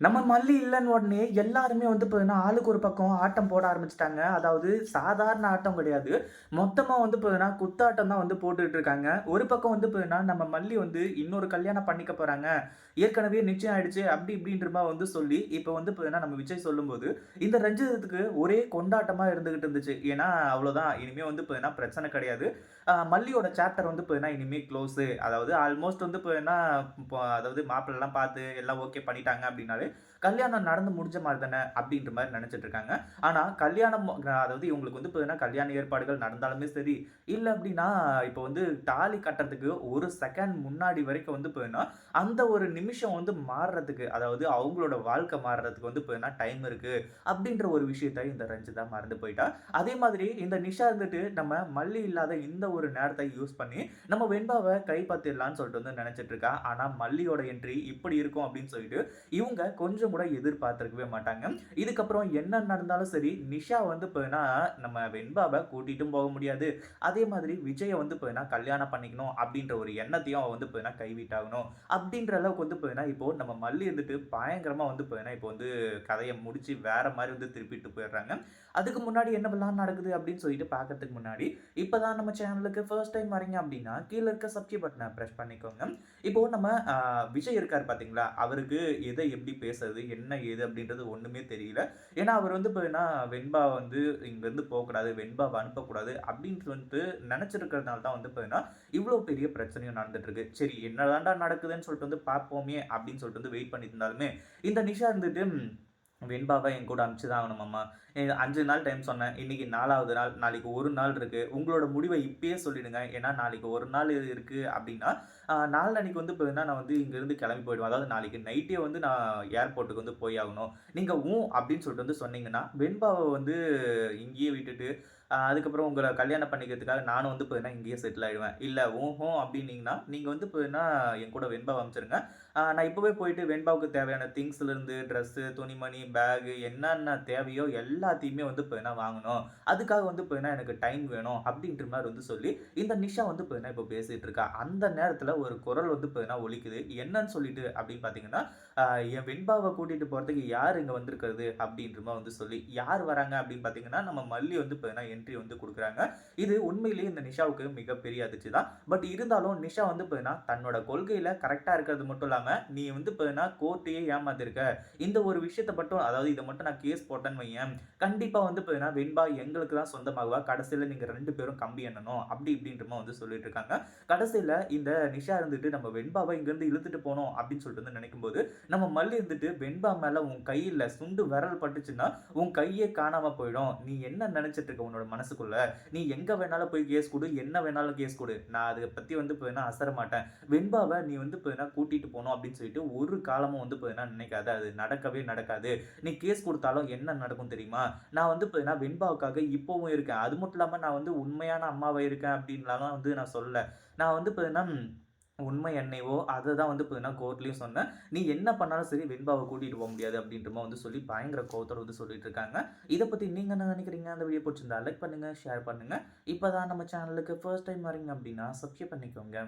நம்ம மல்லி இல்லைன்னு உடனே எல்லாருமே வந்து பார்த்தீங்கன்னா, ஆளுக்கு ஒரு பக்கம் ஆட்டம் போட ஆரம்பிச்சிட்டாங்க அதாவது சாதாரண ஆட்டம் கிடையாது. மொத்தமாக வந்து பார்த்தீங்கன்னா, குத்தாட்டம் தான் வந்து போட்டுட்டு இருக்காங்க. ஒரு பக்கம் வந்து பார்த்தீங்கன்னா, நம்ம மல்லி வந்து இன்னொரு கல்யாணம் பண்ணிக்க போகிறாங்க ஏற்கனவே நிச்சயம் ஆயிடுச்சு அப்படி இப்படின்ற மாதிரி வந்து சொல்லி, இப்போ வந்து பார்த்தீங்கன்னா, நம்ம விஜய் சொல்லும்போது, இந்த ரஞ்சிதத்துக்கு ஒரே கொண்டாட்டமாக இருந்துகிட்டு இருந்துச்சு. ஏன்னா, அவ்வளோதான் இனிமேல் வந்து பார்த்தீங்கன்னா, பிரச்சனை கிடையாது. மல்லியோட சாப்டர் வந்து பார்த்தீங்கன்னா, இனிமேல் க்ளோஸு. அதாவது ஆல்மோஸ்ட் வந்து பார்த்தீங்கன்னா, அதாவது மாப்பிள்ளைலாம் பார்த்து எல்லாம் ஓகே பண்ணிட்டாங்க அப்படின்னாலே, கல்யாணம் நடந்து முடிஞ்ச மாதிரி தானே அப்படின்ற மாதிரி நெனச்சுட்டு இருக்காங்க. ஆனா கல்யாணம் அதாவது இவங்களுக்கு வந்து பார்த்தீங்கன்னா, கல்யாண ஏற்பாடுகள் நடந்தாலுமே சரி, இல்லை அப்படின்னா இப்போ வந்து தாலி கட்டுறதுக்கு ஒரு செகண்ட் முன்னாடி வரைக்கும் வந்து பார்த்தீங்கன்னா, அந்த ஒரு நிமிஷம் வந்து மாறுறதுக்கு, அதாவது அவங்களோட வாழ்க்கை மாறுறதுக்கு வந்து பார்த்தீங்கன்னா, டைம் இருக்கு. அப்படின்ற ஒரு விஷயத்த இந்த ரஞ்சிதா மறந்து போயிட்டா. அதே மாதிரி இந்த நிஷா இருந்துட்டு நம்ம மல்லி இல்லாத இந்த ஒரு நேரத்தை யூஸ் பண்ணி, நம்ம வெண்பாவை கைப்பத்திடலான்னு சொல்லிட்டு வந்து நெனச்சுட்டு இருக்கா. ஆனா மல்லியோட என்ட்ரி இப்படி இருக்கும் அப்படின்னு சொல்லிட்டு, இவங்க கொஞ்சம் கூட எதிர்பார்த்துருக்கவே மாட்டாங்க. இதுக்கப்புறம் என்ன நடந்தாலும் சரி, நிஷா வந்து பார்த்தீங்கன்னா, நம்ம வெண்பாவை கூட்டிட்டும் போக முடியாது. அதே மாதிரி விஜயை வந்து பார்த்தீங்கன்னா, கல்யாணம் பண்ணிக்கணும் அப்படின்ற ஒரு எண்ணத்தையும் அவன் வந்து பார்த்தீங்கன்னா, கைவிட்டாகணும். அப்படின்ற அளவுக்கு வந்து பார்த்தீங்கன்னா, இப்போ நம்ம மல்லி இருந்துட்டு பயங்கரமாக வந்து பார்த்தீங்கன்னா, இப்போ வந்து கதையை முடிச்சு வேற மாதிரி வந்து திருப்பிட்டு போயிடுறாங்க. அதுக்கு முன்னாடி என்னவெல்லாம் நடக்குது அப்படின்னு சொல்லிட்டு பார்க்கறதுக்கு முன்னாடி, இப்போ தான் நம்ம சேனலுக்கு ஃபர்ஸ்ட் டைம் வரீங்க அப்படின்னா, கீழே இருக்க சப்ஸ்கிரைப் பட்டனை ப்ரெஸ் பண்ணிக்கோங்க. இப்போ நம்ம விஜய் இருக்கார் பார்த்தீங்களா, அவருக்கு எதை எப்படி பேசுறது, என்ன ஏது அப்படின்றது ஒன்றுமே தெரியல. ஏன்னா அவர் வந்து இப்போ என்ன வெண்பா வந்து இங்கேருந்து போகக்கூடாது வெண்பா அனுப்பக்கூடாது அப்படின்ட்டு வந்துட்டு நினச்சிருக்கிறதுனால தான் வந்து பார்த்தீங்கன்னா, இவ்வளோ பெரிய பிரச்சனையும் நடந்துட்டுருக்கு சரி என்னதான்டா நடக்குதுன்னு சொல்லிட்டு வந்து பார்ப்போமே அப்படின்னு சொல்லிட்டு வந்து வெயிட் பண்ணியிருந்தாலுமே இந்த நிஷா இருந்துட்டு வெண்பாவை என் கூட அனுப்பிச்சு தான் ஆகணும் அம்மா அஞ்சு நாள் டைம் சொன்னேன். இன்னைக்கு நாலாவது நாள். நாளைக்கு ஒரு நாள் இருக்கு. உங்களோட முடிவை இப்பயே சொல்லிடுங்க. ஏன்னா நாளைக்கு ஒரு நாள் இருக்கு அப்படின்னா, நாளன்னைக்கு வந்து பார்த்தீங்கன்னா, நான் வந்து இங்கேருந்து கிளம்பி போயிடுவேன். அதாவது நாளைக்கு நைட்டே வந்து நான் ஏர்போர்ட்டுக்கு வந்து போய் ஆகணும். நீங்க "ஊ" அப்படின்னு சொல்லிட்டு வந்து சொன்னீங்கன்னா, வெண்பாவை வந்து இங்கேயே விட்டுட்டு, அதுக்கப்புறம் உங்களை கல்யாணம் பண்ணிக்கிறதுக்காக நானும் வந்து பார்த்தீங்கன்னா, இங்கேயே செட்டில் ஆகிடுவேன் இல்லை ஓஹோ அப்படின்னீங்கன்னா, நீங்கள் வந்து பார்த்தீங்கன்னா, என் கூட வெண்பாவை அமைச்சிருங்க நான் இப்போவே போயிட்டு வெண்பாவுக்கு தேவையான திங்ஸ்லேருந்து ட்ரெஸ்ஸு, துணிமணி, பேகு என்னென்ன தேவையோ எல்லாத்தையுமே வந்து பார்த்தீங்கன்னா வாங்கணும். அதுக்காக வந்து பார்த்தீங்கன்னா, எனக்கு டைம் வேணும் அப்படின்ற மாதிரி வந்து சொல்லி, இந்த நிஷா வந்து பார்த்தீங்கன்னா, இப்போ பேசிகிட்டு இருக்கா. அந்த நேரத்தில் ஒரு குரல் வந்து பார்த்தீங்கன்னா ஒழிக்குது என்னன்னு சொல்லிட்டு அப்படின்னு பார்த்தீங்கன்னா, என் வெண்பாவை கூட்டிகிட்டு போகிறதுக்கு யார் இங்கே வந்திருக்கிறது அப்படின்ற மாதிரி வந்து சொல்லி, யார் வராங்க அப்படின்னு பார்த்தீங்கன்னா, நம்ம மல்லி வந்து பார்த்தீங்கன்னா என்ட்ரி வந்து கொடுக்குறாங்க இது உண்மையிலேயே இந்த நிஷாவுக்கு மிகப்பெரிய அதிர்ச்சி தான். பட் இருந்தாலும் நிஷா வந்து பார்த்தீங்கன்னா, தன்னோட கொள்கையில் கரெக்டாக இருக்கிறது மட்டும் இல்லாமல் நீ வந்து பார்த்தீங்கன்னா கோர்ட்டையே ஏமாத்திருக்க. இந்த ஒரு விஷயத்த மட்டும் அதாவது இதை மட்டும் நான் கேஸ் போட்டேன்னு வையேன், கண்டிப்பாக வந்து பார்த்தீங்கன்னா, வெண்பா எங்களுக்கு தான் சொந்தமாகுவா. கடைசியில் நீங்கள் ரெண்டு பேரும் கம்பி எண்ணணும். அப்படி இப்படின்றமா வந்து சொல்லிட்டு இருக்காங்க. கடைசியில் இந்த நிஷா இருந்துட்டு நம்ம வெண்பாவை இங்கேருந்து இழுத்துட்டு போனோம் அப்படின்னு சொல்லிட்டு வந்து நினைக்கும்போது, நம்ம மல்லி இருந்துட்டு வெண்பா மேலே உன் கையில் சுண்டு விரல் பட்டுச்சுன்னா, உன் கையே காணாமல் போயிடும். நீ என்ன நினச்சிட்டு இருக்க உன்னோட மனசுக்குள்ள? நீ எங்க வேணாலும் போய் கேஸ் கொடு என்ன வேணாலும் கேஸ் கொடு நான் அதை பத்தி வந்து பார்த்தீங்கன்னா அசர மாட்டேன். வெண்பாவை நீ வந்து பார்த்தீங்கன்னா கூட்டிட்டு போகணும் அப்படின்னு சொல்லிட்டு ஒரு காலமும் வந்து பார்த்தீங்கன்னா நினைக்காது அது நடக்கவே நடக்காது. நீ கேஸ் கொடுத்தாலும் என்ன நடக்கும் தெரியுமா? நான் வந்து பார்த்தீங்கன்னா வெண்பாவுக்காக இப்போவும் இருக்கேன். அது மட்டும் இல்லாம நான் வந்து உண்மையான அம்மாவை இருக்கேன் அப்படின்லாம் வந்து நான் சொல்லல. நான் வந்து பார்த்தீங்கன்னா உண்மை என்னைவோ அதை தான் வந்து பார்த்தீங்கன்னா கோர்ட்லேயும் சொன்னேன். நீ என்ன பண்ணாலும் சரி வெண்பாவை கூட்டிகிட்டு போக முடியாது அப்படின்றமா வந்து சொல்லி பயங்கர கோவத்தோடு வந்து சொல்லிட்டு இருக்காங்க. இதை பற்றி நீங்கள் என்ன நினைக்கிறீங்க அந்த வீடியோ பிடிச்சிருந்தா லைக் பண்ணுங்கள் ஷேர் பண்ணுங்கள் இப்போ தான் நம்ம சேனலுக்கு ஃபர்ஸ்ட் டைம் வரீங்க அப்படின்னா சப்ஸ்கிரைப் பண்ணிக்கோங்க.